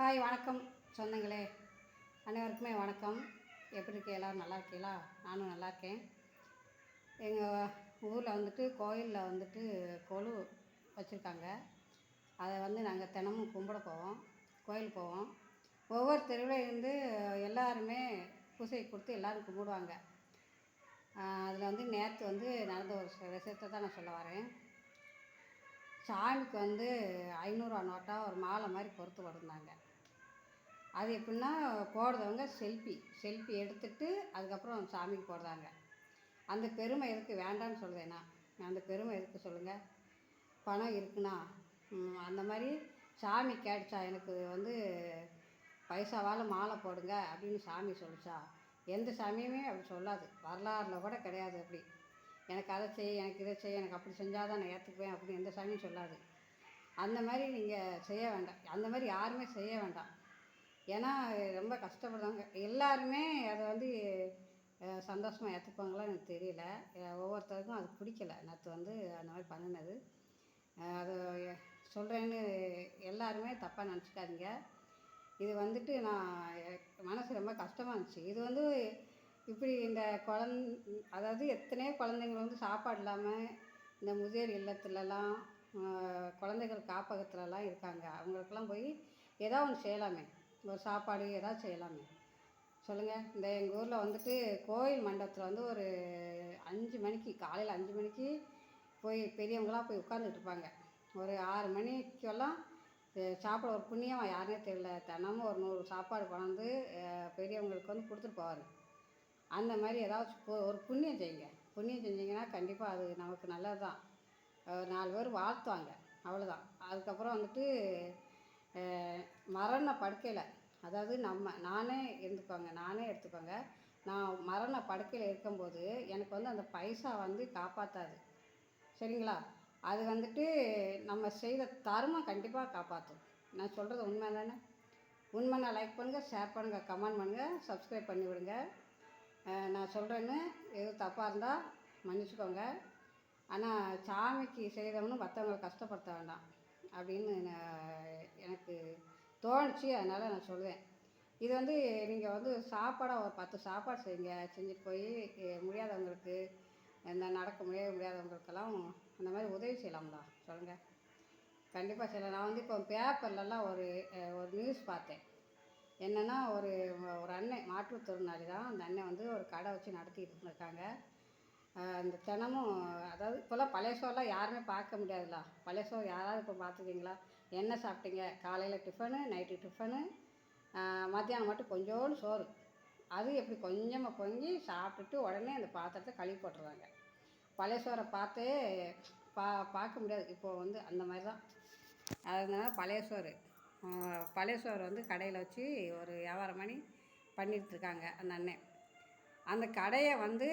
Hi வணக்கம். சொந்தங்களே அனைவருக்குமே வணக்கம். எப்படி இருக்கே எல்லோரும் நல்லா இருக்கீங்களா? நானும் நல்லா இருக்கேன். எங்கள் ஊரில் வந்துட்டு கோயிலில் வந்துட்டு கொலு வச்சுருக்காங்க. அதை வந்து நாங்கள் தினமும் கும்பிட போவோம். கோயில் போவோம். ஒவ்வொரு தெருவில் இருந்து எல்லாருமே பூசை கொடுத்து எல்லோரும் கும்பிடுவாங்க. அதில் வந்து நேற்று வந்து நடந்த ஒரு விஷயத்தை தான் நான் சொல்ல வரேன். சாமிக்கு வந்து ஐநூறுரூவா நோட்டாக ஒரு மாலை மாதிரி பொறுத்து கொடுந்தாங்க அது எப்படின்னா போடுறவங்க செல்ஃபி செல்ஃபி எடுத்துட்டு அதுக்கப்புறம் சாமிக்கு போடுறாங்க. அந்த பெருமை எதுக்கு? வேண்டான்னு சொல்கிறேன் நான். அந்த பெருமை எதுக்கு சொல்லுங்கள் பணம் இருக்குண்ணா. அந்த மாதிரி சாமி கேட்டுச்சா எனக்கு வந்து பைசாவால் மாலை போடுங்க அப்படின்னு சாமி சொல்லிச்சா? எந்த சாமியுமே அப்படி சொல்லாது. வரலாறுல கூட கிடையாது அப்படி. எனக்கு அதை செய் எனக்கு இதை செய்ய எனக்கு அப்படி செஞ்சால் தான் நான் ஏற்றுக்குவேன் அப்படின்னு எந்த சாமியும் சொல்லாது. அந்த மாதிரி நீங்கள் செய்ய வேண்டாம். அந்த மாதிரி யாருமே செய்ய வேண்டாம். ஏன்னா ரொம்ப கஷ்டப்படுறாங்க எல்லாருமே அதை வந்து சந்தோஷமாக ஏற்றுப்பாங்களா எனக்கு தெரியல. ஒவ்வொருத்தருக்கும் அது பிடிக்கல. நேற்று வந்து அந்த மாதிரி பண்ணினது. அது சொல்கிறேன்னு எல்லாருமே தப்பாக நினச்சிக்காதீங்க. இது வந்துட்டு நான் மனசு ரொம்ப கஷ்டமாக இருந்துச்சு. இது வந்து இப்படி இந்த குழந் அதாவது எத்தனையோ குழந்தைங்க வந்து சாப்பாடு இல்லாமல் இந்த முதியோர் இல்லத்துலலாம் குழந்தைகள் காப்பகத்துலலாம் இருக்காங்க. அவங்களுக்கெல்லாம் போய் ஏதோ ஒன்று செய்யலாமே. ஒரு சாப்பாடு ஏதாவது செய்யலாமே. சொல்லுங்கள் இந்த எங்கள் ஊரில் வந்துட்டு கோயில் மண்டபத்தில் வந்து ஒரு அஞ்சு மணிக்கு காலையில் அஞ்சு மணிக்கு போய் பெரியவங்களாம் போய் உட்காந்துட்டு இருப்பாங்க. ஒரு ஆறு மணிக்கெல்லாம் சாப்பிட ஒரு புண்ணியம் யாருனே தெரியல. தினமும் ஒரு நூறு சாப்பாடு கொண்டாந்து பெரியவங்களுக்கு வந்து கொடுத்துட்டு போவார் அந்த மாதிரி ஏதாச்சும் பு- ஒரு புண்ணியம் செய்யுங்க புண்ணியம் செஞ்சீங்கன்னா கண்டிப்பாக அது நமக்கு நல்லது தான் நாலு பேர் வாழ்த்துவாங்க. அவ்வளோதான் அதுக்கப்புறம் வந்துட்டு மரண படுக்கையில் அதாவது நம்ம நானே இருந்துக்கோங்க நானே எடுத்துக்கோங்க நான் மரண படுக்கையில் இருக்கும்போது எனக்கு வந்து அந்த பைசா வந்து காப்பாற்றாது சரிங்களா? அது வந்துட்டு நம்ம செய்த தர்மம் கண்டிப்பாக காப்பாற்றும் நான் சொல்கிறது உண்மை தானே உண்மைனா லைக் பண்ணுங்கள் ஷேர் பண்ணுங்கள் கமெண்ட் பண்ணுங்கள் சப்ஸ்கிரைப் பண்ணி விடுங்க நான் சொல்கிறேன்னு எதுவும் தப்பாக இருந்தால் மன்னிச்சுக்கோங்க. ஆனால் சாமிக்கு செய்தவனும் மற்றவங்களை கஷ்டப்படுத்த வேண்டாம் அப்படின்னு நான் எனக்கு தோணுச்சு. அதனால் நான் சொல்லுவேன் இது வந்து நீங்கள் வந்து சாப்பாடாக ஒரு பத்து சாப்பாடு செய்யுங்க. செஞ்சுட்டு போய் முடியாதவங்களுக்கு இந்த நடக்க முடிய முடியாதவங்களுக்கெல்லாம் அந்த மாதிரி உதவி செய்யலாம்ல சொல்லுங்கள் கண்டிப்பாக செய்யலாம். நான் வந்து இப்போ பேப்பர்லலாம் ஒரு ஒரு நியூஸ் பார்த்தேன். என்னென்னா ஒரு ஒரு அண்ணன் மாற்றுத்திறனாளி தான். அந்த அண்ணன் வந்து ஒரு கடை வச்சு நடத்திட்டு இருக்காங்க அந்த தினமும் அதாவது இப்போல்லாம் பழைய சோறுலாம் யாருமே பார்க்க முடியாதுல்ல. பழைய சோறு யாராவது இப்போ பார்த்துருக்கீங்களா? என்ன சாப்பிட்டீங்க? காலையில் டிஃபனு நைட்டு டிஃபனு மத்தியானம் மட்டும் கொஞ்சோண்டு சோறு. அது எப்படி கொஞ்சமாக பொங்கி சாப்பிட்டுட்டு உடனே அந்த பாத்திரத்தை கழுவி போட்டுருவாங்க பழைய சோறை பார்த்தே பா பார்க்க முடியாது. இப்போது வந்து அந்த மாதிரி தான். அதனால பழைய சோறு பழைய சோறு வந்து கடையில் வச்சு ஒரு வியாபாரம் பண்ணி பண்ணிகிட்ருக்காங்க இருக்காங்க அந்த அண்ணன் அந்த கடையை வந்து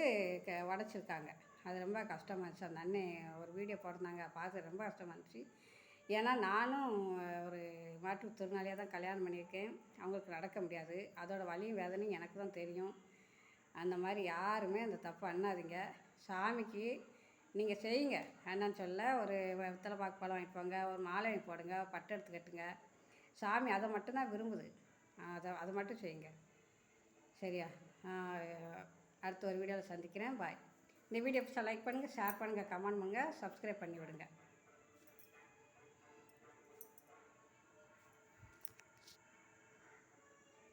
க உடச்சிருக்காங்க. அது ரொம்ப கஷ்டமாக இருந்துச்சு. அந்த அண்ணன் ஒரு வீடியோ போட்டிருந்தாங்க. பார்த்து ரொம்ப கஷ்டமாக இருந்துச்சு. ஏன்னா நானும் ஒரு மாற்றுத்திறனாளியாக தான் கல்யாணம் பண்ணியிருக்கேன். அவங்களுக்கு நடக்க முடியாது. அதோடய வலியும் வேதனையும் எனக்கு தான் தெரியும். அந்த மாதிரி யாருமே அந்த தப்பு அண்ணாதீங்க சாமிக்கு நீங்கள் செய்யுங்க. என்னன்னு சொல்ல ஒரு வெத்தலை பாக்கு பழம் வைப்பாங்க. ஒரு மாலை போடுங்க. பட்டு எடுத்து கட்டுங்க. சாமி அதை மட்டும்தான் விரும்புது. அதை அதை மட்டும் செய்யுங்க. சரியா? அடுத்து அடுத்த ஒரு வீடியோவில் சந்திக்கிறேன். பாய். இந்த வீடியோ லைக் பண்ணுங்கள் ஷேர் பண்ணுங்கள் கமெண்ட் பண்ணுங்கள் சப்ஸ்கிரைப் பண்ணி விடுங்க.